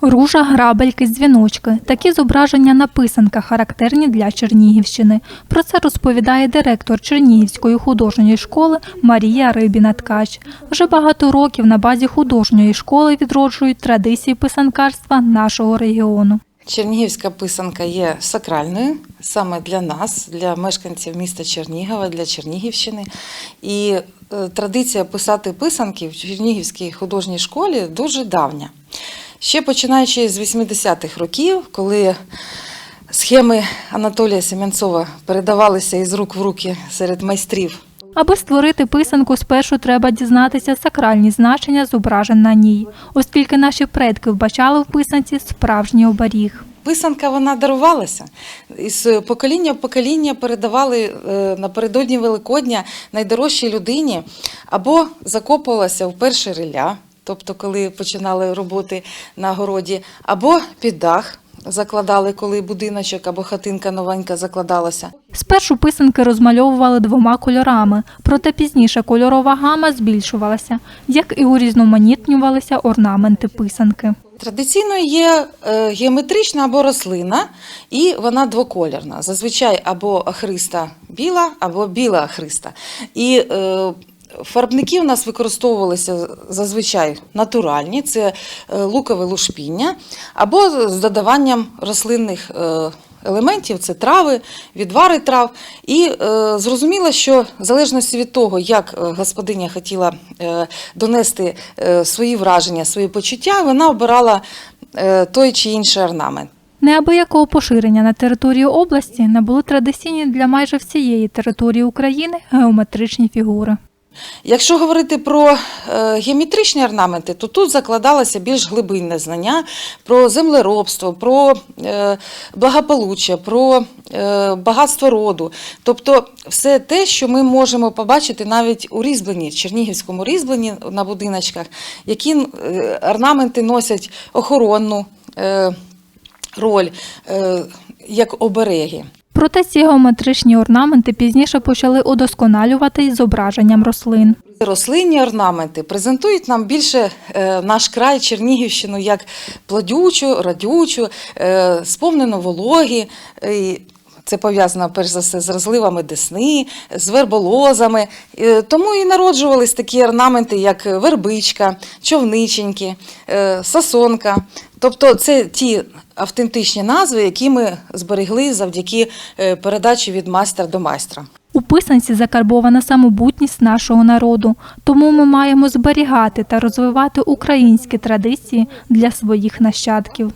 Ружа, грабельки, дзвіночки. Такі зображення на писанках характерні для Чернігівщини. Про це розповідає директор Чернігівської художньої школи Марія Рибіна Ткач. Вже багато років на базі художньої школи відроджують традиції писанкарства нашого регіону. Чернігівська писанка є сакральною саме для нас, для мешканців міста Чернігова, для Чернігівщини. І е, традиція писати писанки в Чернігівській художній школі дуже давня. Ще починаючи з 80-х років, коли схеми Анатолія Семенцова передавалися із рук в руки серед майстрів Аби створити писанку, спершу треба дізнатися сакральні значення зображень на ній, оскільки наші предки вбачали в писанці справжній оберіг. Писанка вона дарувалася. Із покоління в покоління передавали е, напередодні Великодня найдорожчій людині або закопувалася в перше риля, тобто коли починали роботи на городі, або під дах закладали, коли будиночок або хатинка новенька закладалася. Спершу писанки розмальовували двома кольорами, проте пізніше кольорова гама збільшувалася, як і урізноманітнювалися орнаменти писанки. Традиційно є е, геометрична або рослина, і вона двоколірна. Зазвичай або ахриста біла, або біла ахриста. І е, фарбники у нас використовувалися зазвичай натуральні, це е, лукове лушпіння, або з додаванням рослинних. е, Елементів це трави, відвари трав. І е, зрозуміло, що в залежності від того, як е, господиня хотіла е, донести е, свої враження, свої почуття, вона обирала е, той чи інший орнамент. Неабиякого поширення на території області набули традиційні для майже всієї території України геометричні фігури. Якщо говорити про е, геометричні орнаменти, то тут закладалося більш глибинне знання про землеробство, про е, благополуччя, про е, багатство роду. Тобто все те, що ми можемо побачити навіть у різьбленні, чернігівському різьбленні на будиночках, які орнаменти носять охоронну роль як обереги. Проте ці геометричні орнаменти пізніше почали удосконалювати із зображенням рослин. Рослинні орнаменти презентують нам більше е, наш край Чернігівщину як плодючу, радючу, е, сповнену вологі. Це пов'язано перш за все з розливами десни, з верболозами. Е, Тому і народжувались такі орнаменти, як вербичка, човниченьки, сосонка. Тобто це ті автентичні назви, які ми зберегли завдяки е, передачі від майстра до майстра. У писанці закарбована самобутність нашого народу, тому ми маємо зберігати та розвивати українські традиції для своїх нащадків.